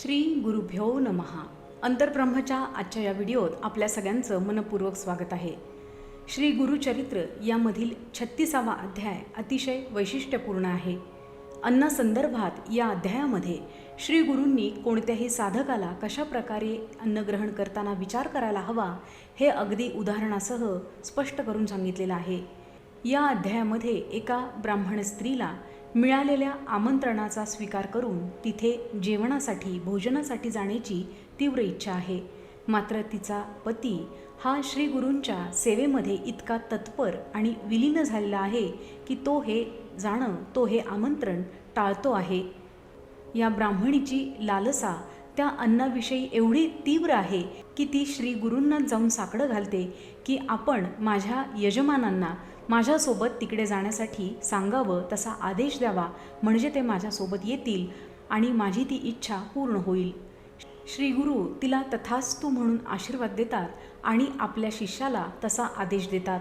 श्री गुरुभ्यो नमहा अंतरब्रह्मच्या आजच्या या व्हिडिओत आपल्या सगळ्यांचं मनपूर्वक स्वागत आहे. श्री गुरुचरित्र यामधील छत्तीसावा अध्याय अतिशय वैशिष्ट्यपूर्ण आहे. अन्नासंदर्भात या अध्यायामध्ये श्री गुरूंनी कोणत्याही साधकाला कशा प्रकारे अन्नग्रहण करताना विचार करायला हवा हे अगदी उदाहरणासह स्पष्ट करून सांगितलेलं आहे. या अध्यायामध्ये एका ब्राह्मण स्त्रीला मिळालेल्या आमंत्रणाचा स्वीकार करून तिथे जेवणासाठी भोजनासाठी जाण्याची तीव्र इच्छा आहे. मात्र तिचा पती हा श्री गुरूंच्या सेवेमध्ये इतका तत्पर आणि विलीन झालेला आहे की तो हे जाणं तो हे आमंत्रण टाळतो आहे. या ब्राह्मणीची लालसा त्या अन्नाविषयी एवढी तीव्र आहे की ती श्री गुरूंना जाऊन साकडं घालते की आपण माझ्या यजमानांना माझ्यासोबत तिकडे जाण्यासाठी सांगावं तसा आदेश द्यावा म्हणजे ते माझ्यासोबत येतील आणि माझी ती इच्छा पूर्ण होईल. श्री गुरु तिला तथास्तू म्हणून आशीर्वाद देतात आणि आपल्या शिष्याला तसा आदेश देतात.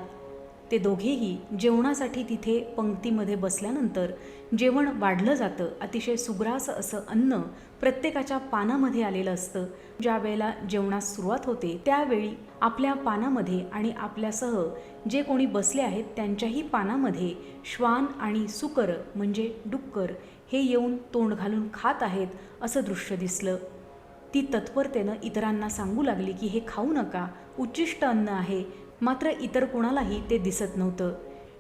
ते दोघेही जेवणासाठी तिथे पंक्तीमध्ये बसल्यानंतर जेवण वाढलं जातं अतिशय सुग्रास असं अन्न प्रत्येकाच्या पानामध्ये आलेलं असतं. ज्या वेळेला जेवणास सुरुवात होते त्यावेळी आपल्या पानामध्ये आणि आपल्यासह जे कोणी बसले आहेत त्यांच्याही पानामध्ये श्वान आणि सुकर म्हणजे डुक्कर हे येऊन तोंड घालून खात आहेत असं दृश्य दिसलं. ती तत्परतेनं इतरांना सांगू लागली की हे खाऊ नका उच्चिष्ट अन्न आहे मात्र इतर कोणालाही ते दिसत नव्हतं.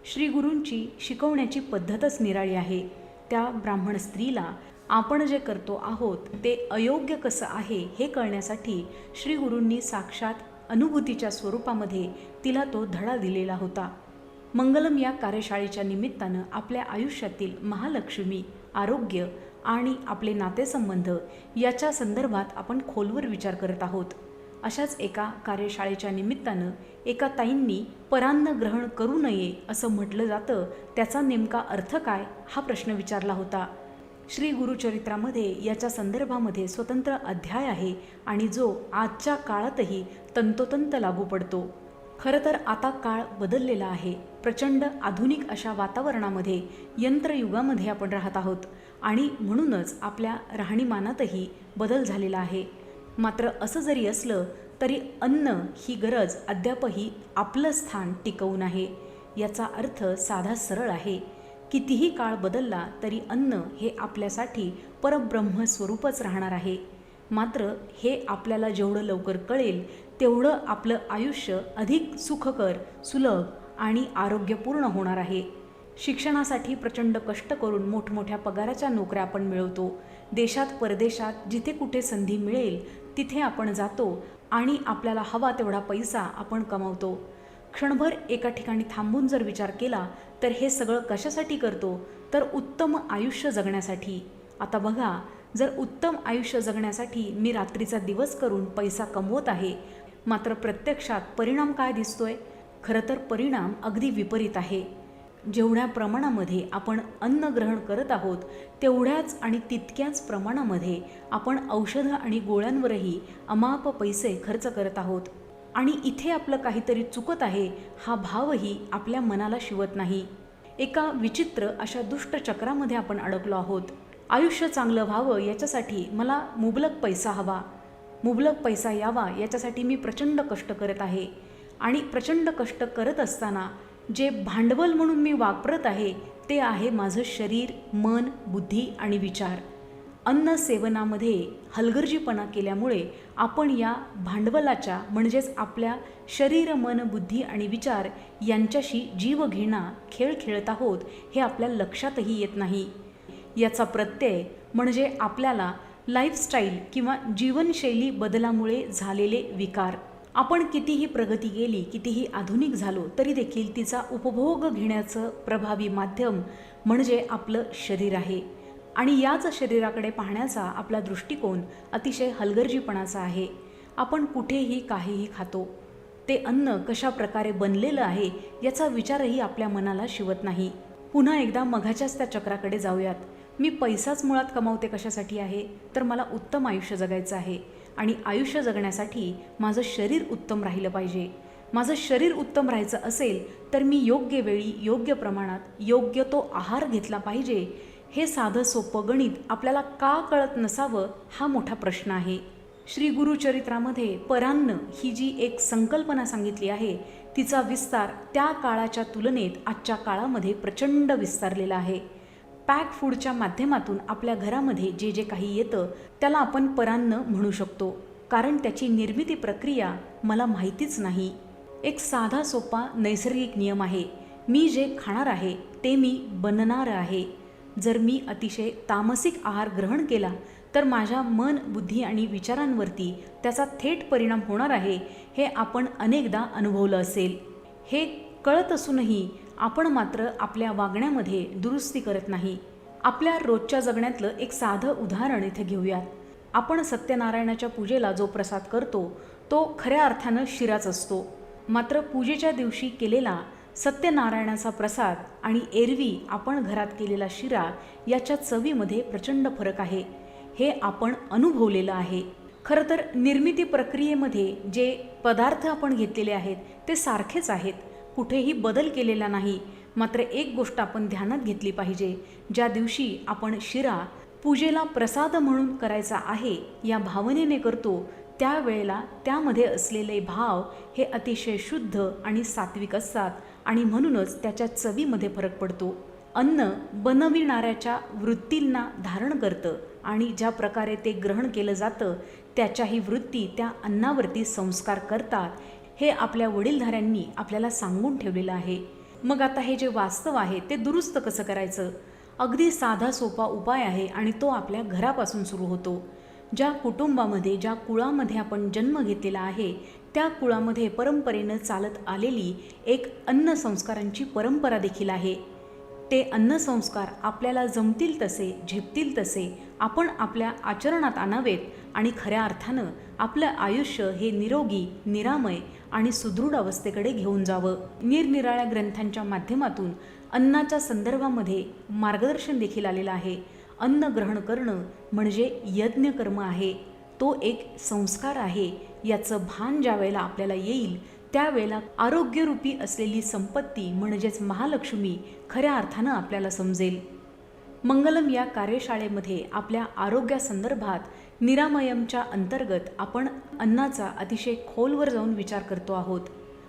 श्री गुरूंची शिकवण्याची पद्धतच निराळी आहे. त्या ब्राह्मण स्त्रीला आपण जे करतो आहोत ते अयोग्य कसं आहे हे कळण्यासाठी श्री गुरूंनी साक्षात अनुभूतीच्या स्वरूपामध्ये तिला तो धडा दिलेला होता. मंगलम या कार्यशाळेच्या निमित्तानं आपल्या आयुष्यातील महालक्ष्मी आरोग्य आणि आपले नातेसंबंध याच्या संदर्भात आपण खोलवर विचार करत आहोत. अशाच एका कार्यशाळेच्या निमित्तानं एका ताईंनी परान्न ग्रहण करू नये असं म्हटलं जातं त्याचा नेमका अर्थ काय हा प्रश्न विचारला होता. श्री गुरुचरित्रामध्ये याच्या संदर्भामध्ये स्वतंत्र अध्याय आहे आणि जो आजच्या काळातही तंतोतंत लागू पडतो. खरं तर आता काळ बदललेला आहे. प्रचंड आधुनिक अशा वातावरणामध्ये यंत्रयुगामध्ये आपण राहत आहोत आणि म्हणूनच आपल्या राहणीमानातही बदल झालेला आहे. मात्र असं जरी असलं तरी अन्न ही गरज अद्यापही आपलं स्थान टिकवून आहे. याचा अर्थ साधा सरळ आहे. कितीही काळ बदलला तरी अन्न हे आपल्यासाठी परब्रह्म स्वरूपच राहणार आहे. मात्र हे आपल्याला जेवढं लवकर कळेल तेवढं आपलं आयुष्य अधिक सुखकर सुलभ आणि आरोग्यपूर्ण होणार आहे. शिक्षणासाठी प्रचंड कष्ट करून मोठमोठ्या पगाराच्या नोकऱ्या आपण मिळवतो. देशात परदेशात जिथे कुठे संधी मिळेल तिथे आपण जातो आणि आपल्याला हवा तेवढा पैसा आपण कमावतो. क्षणभर एका ठिकाणी थांबून जर विचार केला तर हे सगळं कशासाठी करतो? तर उत्तम आयुष्य जगण्यासाठी. आता बघा जर उत्तम आयुष्य जगण्यासाठी मी रात्रीचा दिवस करून पैसा कमवत आहे मात्र प्रत्यक्षात परिणाम काय दिसतोय? खरं तर परिणाम अगदी विपरीत आहे. जेवढ्या प्रमाणामध्ये आपण अन्न ग्रहण करत आहोत तेवढ्याच आणि तितक्याच प्रमाणामध्ये आपण औषधं आणि गोळ्यांवरही अमाप पैसे खर्च करत आहोत. आणि इथे आपलं काहीतरी चुकत आहे हा भावही आपल्या मनाला शिवत नाही. एका विचित्र अशा दुष्ट चक्रामध्ये आपण अडकलो आहोत. आयुष्य चांगलं व्हावं याच्यासाठी मला मुबलक पैसा हवा. मुबलक पैसा यावा याच्यासाठी मी प्रचंड कष्ट करत आहे. आणि प्रचंड कष्ट करत असताना जे भांडवल म्हणून मी वापरत आहे ते आहे माझं शरीर मन बुद्धी आणि विचार. अन्न सेवनामध्ये हलगर्जीपणा केल्यामुळे आपण या भांडवलाच्या म्हणजेच आपल्या शरीर मन बुद्धी आणि विचार यांच्याशी जीव घेणा खेळ खेळत आहोत हे आपल्या लक्षातही येत नाही. याचा प्रत्यय म्हणजे आपल्याला लाईफस्टाईल किंवा जीवनशैली बदलामुळे झालेले विकार. आपण कितीही प्रगती केली कितीही आधुनिक झालो तरी देखील तिचा उपभोग घेण्याचं प्रभावी माध्यम म्हणजे आपलं शरीर आहे. आणि याच शरीराकडे पाहण्याचा आपला दृष्टिकोन अतिशय हलगर्जीपणाचा आहे. आपण कुठेही काहीही खातो. ते अन्न कशा प्रकारे बनलेलं आहे याचा विचारही आपल्या मनाला शिवत नाही. पुन्हा एकदा मघाच्याच त्या चक्राकडे जाऊयात. मी पैसाच मुळात कमावते कशासाठी आहे? तर मला उत्तम आयुष्य जगायचं आहे. आणि आयुष्य जगण्यासाठी माझं शरीर उत्तम राहिलं पाहिजे. माझं शरीर उत्तम राहायचं असेल तर मी योग्य वेळी योग्य प्रमाणात योग्य तो आहार घेतला पाहिजे. हे साधं सोपं गणित आपल्याला का कळत नसावं हा मोठा प्रश्न आहे. श्री गुरुचरित्रामध्ये परान्न ही जी एक संकल्पना सांगितली आहे तिचा विस्तार त्या काळाच्या तुलनेत आजच्या काळामध्ये प्रचंड विस्तारलेला आहे. पॅक फूडच्या माध्यमातून आपल्या घरामध्ये जे जे काही येतं त्याला आपण परान्न म्हणू शकतो. कारण त्याची निर्मिती प्रक्रिया मला माहितीच नाही. एक साधा सोपा नैसर्गिक नियम आहे. मी जे खाणार आहे ते मी बनणार आहे. जर मी अतिशय तामसिक आहार ग्रहण केला तर माझ्या मन बुद्धी आणि विचारांवरती त्याचा थेट परिणाम होणार आहे हे आपण अनेकदा अनुभवलं असेल. हे कळत असूनही आपण मात्र आपल्या वागण्यामध्ये दुरुस्ती करत नाही. आपल्या रोजच्या जगण्यातलं एक साधं उदाहरण इथे घेऊयात. आपण सत्यनारायणाच्या पूजेला जो प्रसाद करतो तो खऱ्या अर्थानं शिराच असतो. मात्र पूजेच्या दिवशी केलेला सत्यनारायणाचा प्रसाद आणि एरवी आपण घरात केलेला शिरा याच्या चवीमध्ये प्रचंड फरक आहे. हे आपण अनुभवलेलं आहे. खरं तर निर्मिती प्रक्रियेमध्ये जे पदार्थ आपण घेतलेले आहेत ते सारखेच आहेत. कुठेही बदल केलेला नाही. मात्र एक गोष्ट आपण ध्यानात घेतली पाहिजे. ज्या दिवशी आपण शिरा पूजेला प्रसाद म्हणून करायचा आहे या भावनेने करतो त्यावेळेला त्यामध्ये असलेले भाव हे अतिशय शुद्ध आणि सात्विक असतात आणि म्हणूनच त्याच्या चवीमध्ये फरक पडतो. अन्न बनविणाऱ्याच्या वृत्तींना धारण करतं आणि ज्या प्रकारे ते ग्रहण केलं जातं त्याच्याही वृत्ती त्या अन्नावरती संस्कार करतात. हे आपल्या वडीलधाऱ्यांनी आपल्याला सांगून ठेवलेलं आहे. मग आता हे जे वास्तव आहे ते दुरुस्त कसं करायचं? अगदी साधा सोपा उपाय आहे आणि तो आपल्या घरापासून सुरू होतो. ज्या कुटुंबामध्ये ज्या कुळामध्ये आपण जन्म घेतलेला आहे त्या कुळामध्ये परंपरेनं चालत आलेली एक अन्न संस्कारांची परंपरा देखील आहे. ते अन्नसंस्कार आपल्याला जमतील तसे झेपतील तसे आपण आपल्या आचरणात आणावेत आणि खऱ्या अर्थानं आपलं आयुष्य हे निरोगी निरामय आणि सुदृढ अवस्थेकडे घेऊन जावं. निरनिराळ्या ग्रंथांच्या माध्यमातून अन्नाच्या संदर्भामध्ये मार्गदर्शन देखील आलेलं आहे. अन्न ग्रहण करणं म्हणजे यज्ञकर्म आहे. तो एक संस्कार आहे. याचं भान ज्या वेळेला आपल्याला येईल त्यावेळेला आरोग्यरूपी असलेली संपत्ती म्हणजेच महालक्ष्मी खऱ्या अर्थानं आपल्याला समजेल. मंगलम या कार्यशाळेमध्ये आपल्या आरोग्यासंदर्भात निरामयमच्या अंतर्गत आपण अन्नाचा अतिशय खोलवर जाऊन विचार करतो आहोत.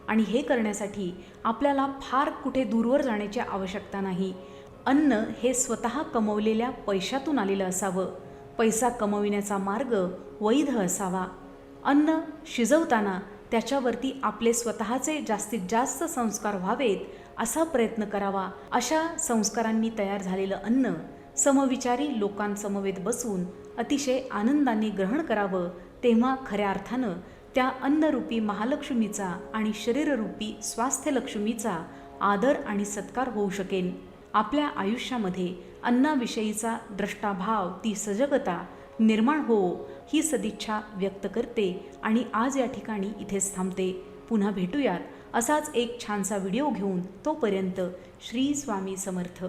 आणि हे करण्यासाठी आपल्याला फार कुठे दूरवर जाण्याची आवश्यकता नाही. अन्न हे स्वतः कमवलेल्या पैशातून आलेलं असावं. पैसा कमविण्याचा मार्ग वैध असावा. अन्न शिजवताना त्याच्यावरती आपले स्वतःचे जास्तीत जास्त संस्कार व्हावेत असा प्रयत्न करावा. अशा संस्कारांनी तयार झालेलं अन्न समविचारी लोकांसमवेत बसून अतिशय आनंदाने ग्रहण करावं तेव्हा खऱ्या अर्थानं त्या अन्नरूपी महालक्ष्मीचा आणि शरीररूपी स्वास्थ्यलक्ष्मीचा आदर आणि सत्कार होऊ शकेन आपल्या आयुष्यामध्ये अन्नाविषयीचा द्रष्टाभाव ती सजगता निर्माण हो ही सदिच्छा व्यक्त करते आणि आज या ठिकाणी इथेच थांबते. पुन्हा भेटूयात. असाच एक छानसा व्हिडिओ घेऊन तोपर्यंत श्री स्वामी समर्थ.